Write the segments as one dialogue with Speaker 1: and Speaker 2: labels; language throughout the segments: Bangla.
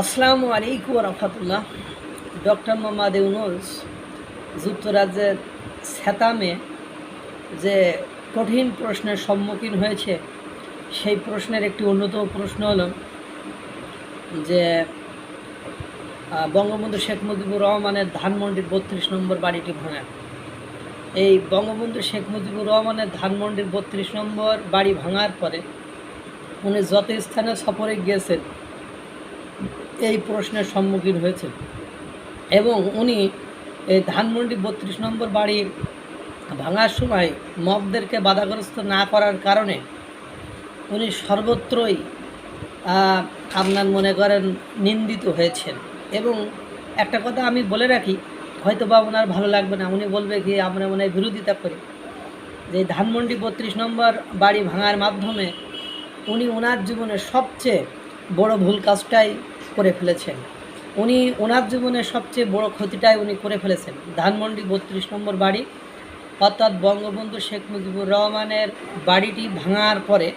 Speaker 1: আসসালামু আলাইকুম রহমতুল্লাহ ডক্টর মোহাম্মদ ইউনুস যুক্তরাজ্যের সেতামে যে কঠিন প্রশ্নের সম্মুখীন হয়েছে, সেই প্রশ্নের একটি অন্যতম প্রশ্ন হল যে বঙ্গবন্ধু শেখ মুজিবুর রহমানের ধানমন্ডির বত্রিশ নম্বর বাড়িটি ভাঙা। এই বঙ্গবন্ধু শেখ মুজিবুর রহমানের ধানমন্ডির বত্রিশ নম্বর বাড়ি ভাঙার পরে উনি যত স্থানে সফরে গিয়েছেন। এই প্রশ্নের সম্মুখীন হয়েছেন এবং উনি এই ধানমন্ডি বত্রিশ নম্বর বাড়ির ভাঙার সময় মগদেরকে বাধাগ্রস্ত না করার কারণে উনি সর্বত্রই আপনার মনে করেন নিন্দিত হয়েছেন। এবং একটা কথা আমি বলে রাখি হয়তো বা ওনার ভালো লাগবে না। উনি বলবে কি, আমরা মনে হয় বিরোধিতা করি। যে ধানমন্ডি বত্রিশ নম্বর বাড়ি ভাঙার মাধ্যমে উনি ওনার জীবনের সবচেয়ে বড় ভুল কাজটাই করে ফেলেছেন। উনি ওনার জীবনের সবচেয়ে বড় ক্ষতিটাই উনি করে ফেলেছেন। ধানমন্ডি বত্রিশ নম্বর বাড়ি, অর্থাৎ বঙ্গবন্ধু শেখ মুজিবুর রহমানের বাড়িটি ভাঙার পরে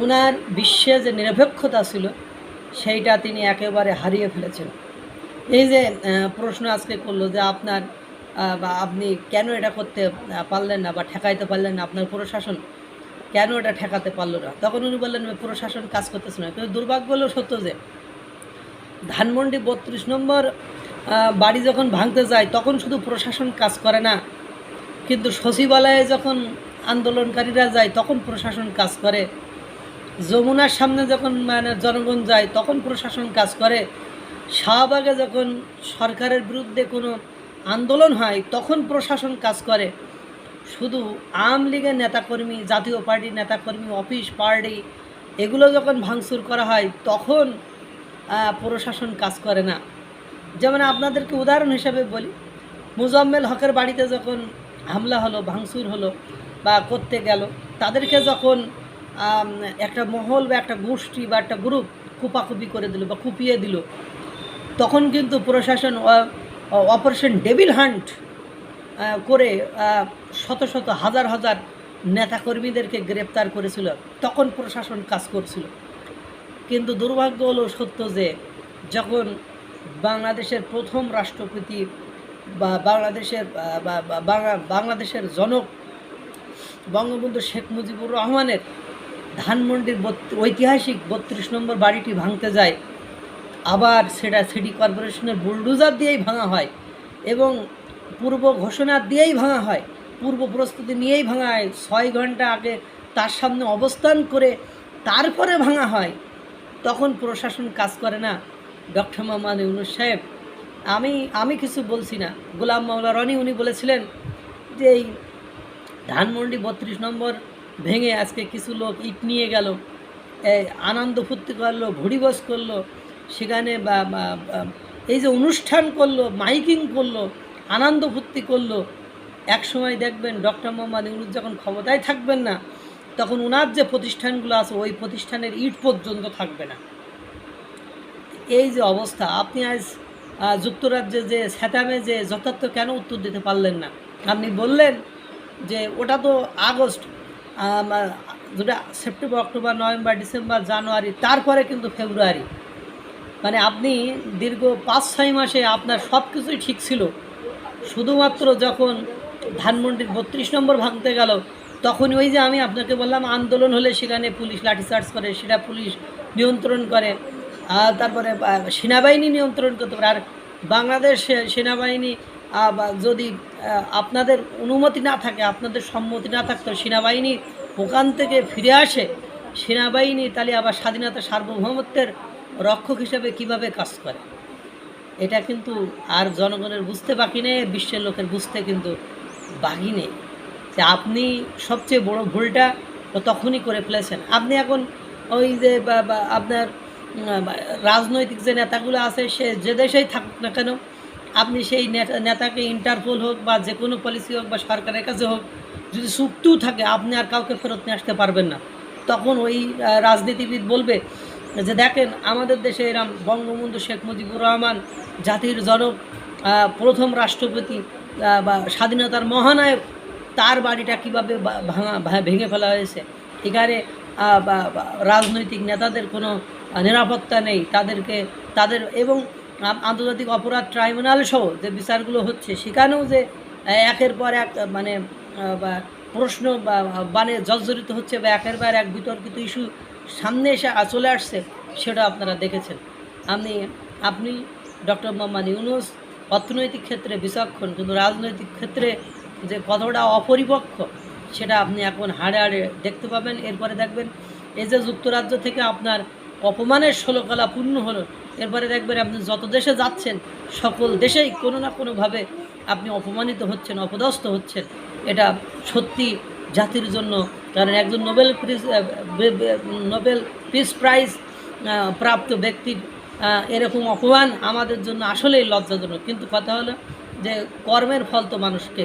Speaker 1: ওনার বিশ্বে যে নিরপেক্ষতা ছিল, সেইটা তিনি একেবারে হারিয়ে ফেলেছেন। এই যে প্রশ্ন আজকে করল যে আপনার বা আপনি কেন এটা করতে পারলেন না বা ঠেকাইতে পারলেন না আপনার প্রশাসন? কেন এটা ঠেকাতে পারল না? তখন উনি বললেন প্রশাসন কাজ করতেছে না। কিন্তু দুর্ভাগ্য হলো সত্য যে ধানমন্ডি বত্রিশ নম্বর বাড়ি যখন ভাঙতে যায়, তখন শুধু প্রশাসন কাজ করে না। কিন্তু সচিবালয়ে যখন আন্দোলনকারীরা যায়, তখন প্রশাসন কাজ করে। যমুনার সামনে যখন মানে জনগণ যায়, তখন প্রশাসন কাজ করে। শাহবাগে যখন সরকারের বিরুদ্ধে কোনো আন্দোলন হয়, তখন প্রশাসন কাজ করে। শুধু আওয়ামী লীগের নেতাকর্মী, জাতীয় পার্টির নেতাকর্মী, অফিস, পার্টি, এগুলো যখন ভাঙচুর করা হয়, তখন প্রশাসন কাজ করে না। যেমন আপনাদেরকে উদাহরণ হিসেবে বলি, মুজাম্মেল হকের বাড়িতে যখন হামলা হলো, ভাঙচুর হলো বা করতে গেল, তাদেরকে যখন একটা মহল বা একটা গোষ্ঠী বা একটা গ্রুপ কুপাকুপি করে দিল বা কুপিয়ে দিল, তখন কিন্তু প্রশাসন অপারেশন ডেভিল হান্ট করে শত শত, হাজার হাজার নেতাকর্মীদেরকে গ্রেপ্তার করেছিল। তখন প্রশাসন কাজ করছিল। কিন্তু দুর্ভাগ্য হলো সত্য যে যখন বাংলাদেশের প্রথম রাষ্ট্রপতি বা বাংলাদেশের বাংলাদেশের জনক বঙ্গবন্ধু শেখ মুজিবুর রহমানের ধানমন্ডির ঐতিহাসিক বত্রিশ নম্বর বাড়িটি ভাঙতে যায়, আবার সেটা সিটি কর্পোরেশনের বুলডোজার দিয়েই ভাঙা হয় এবং পূর্ব ঘোষণা দিয়েই ভাঙা হয়, পূর্ব প্রস্তুতি নিয়েই ভাঙা হয়, ছয় ঘণ্টা আগে তার সামনে অবস্থান করে তারপরে ভাঙা হয়। তখন প্রশাসন কাজ করে না, ডক্টর মোহাম্মদ ইউনুস সাহেব। আমি আমি কিছু বলছি না। গোলাম মাওলা রনি উনি বলেছিলেন যে এই ধানমন্ডি বত্রিশ নম্বর ভেঙে আজকে কিছু লোক ইট নিয়ে গেল আনন্দ ফুর্তি করল ভুড়িবস করল, সেখানে বা- এই যে অনুষ্ঠান করল, মাইকিং করল, আনন্দ ফুর্তি করল, এক সময় দেখবেন ডক্টর মোহাম্মদ ইউনুস যখন ক্ষমতায় থাকবেন না তখন ওনার যে প্রতিষ্ঠানগুলো আছে, ওই প্রতিষ্ঠানের ইট পর্যন্ত থাকবে না। এই যে অবস্থা, আপনি আজ যুক্তরাজ্যে যে স্যাটামে যে যথার্থ কেন উত্তর দিতে পারলেন না? আপনি বললেন যে ওটা তো আগস্ট যেটা September, October, November, December, January, তারপরে কিন্তু ফেব্রুয়ারি। মানে আপনি দীর্ঘ পাঁচ, ছয় মাসে আপনার সব কিছুই ঠিক ছিল। শুধুমাত্র যখন ধানমন্ডির বত্রিশ নম্বর ভাঙতে গেল তখন ওই যে আমি আপনাকে বললাম, আন্দোলন হলে সেখানে পুলিশ লাঠিচার্জ করে, সেটা পুলিশ নিয়ন্ত্রণ করে, আর তারপরে সেনাবাহিনী নিয়ন্ত্রণ করতে পারে। আর বাংলাদেশ সেনাবাহিনী যদি আপনাদের অনুমতি না থাকে, আপনাদের সম্মতি না থাকতো, সেনাবাহিনী ওখান থেকে ফিরে আসে, সেনাবাহিনী তাহলে আবার স্বাধীনতা সার্বভৌমত্বের রক্ষক হিসেবে কীভাবে কাজ করে? এটা কিন্তু আর জনগণের বুঝতে বাকি নেই, বিশ্বের লোকের বুঝতে কিন্তু বাকি নেই। যে আপনি সবচেয়ে বড় ভুলটা তখনই করে ফেলেছেন। আপনি এখন ওই যে আপনার রাজনৈতিক যে নেতাগুলো আছে, সে যে দেশেই থাকুক না কেন, আপনি সেই নেতা- নেতাকে ইন্টারপোল হোক বা যে কোনো পলিসি হোক বা সরকারের কাছে হোক, যদি চুক্তিও থাকে, আপনি আর কাউকে ফেরত নিয়ে আসতে পারবেন না। তখন ওই রাজনীতিবিদ বলবে যে দেখেন, আমাদের দেশে এরম বঙ্গবন্ধু শেখ মুজিবুর রহমান, জাতির জনক প্রথম রাষ্ট্রপতি বা স্বাধীনতার মহানায়ক তার বাড়িটা কীভাবে ভাঙা ভেঙে ফেলা হয়েছে। এখানে রাজনৈতিক নেতাদের কোনো নিরাপত্তা নেই। তাদেরকে, তাদের এবং আন্তর্জাতিক অপরাধ ট্রাইব্যুনাল সহ যে বিচারগুলো হচ্ছে, সেখানেও যে একের পর এক মানে প্রশ্ন মানে জর্জরিত হচ্ছে বা একের পর এক বিতর্কিত ইস্যু সামনে এসে চলে আসছে, সেটা আপনারা দেখেছেন। আপনি আপনি ডক্টর মোহাম্মদ ইউনুস অর্থনৈতিক ক্ষেত্রে বিচক্ষণ, কিন্তু রাজনৈতিক ক্ষেত্রে যে কতটা অপরিপক্ষ, সেটা আপনি এখন হাড়ে হাড়ে দেখতে পাবেন। এরপরে দেখবেন, এই যে যুক্তরাজ্য থেকে আপনার অপমানের ষোলকলা পূর্ণ হলো, এরপরে দেখবেন আপনি যত দেশে যাচ্ছেন, সকল দেশেই কোনো না কোনোভাবে আপনি অপমানিত হচ্ছেন, অপদস্থ হচ্ছেন। এটা সত্যি জাতির জন্য, কারণ একজন Nobel prize Nobel peace prize প্রাপ্ত ব্যক্তির এরকম অপমান আমাদের জন্য আসলেই লজ্জাজনক। কিন্তু কথা হলো যে কর্মের ফল তো মানুষকে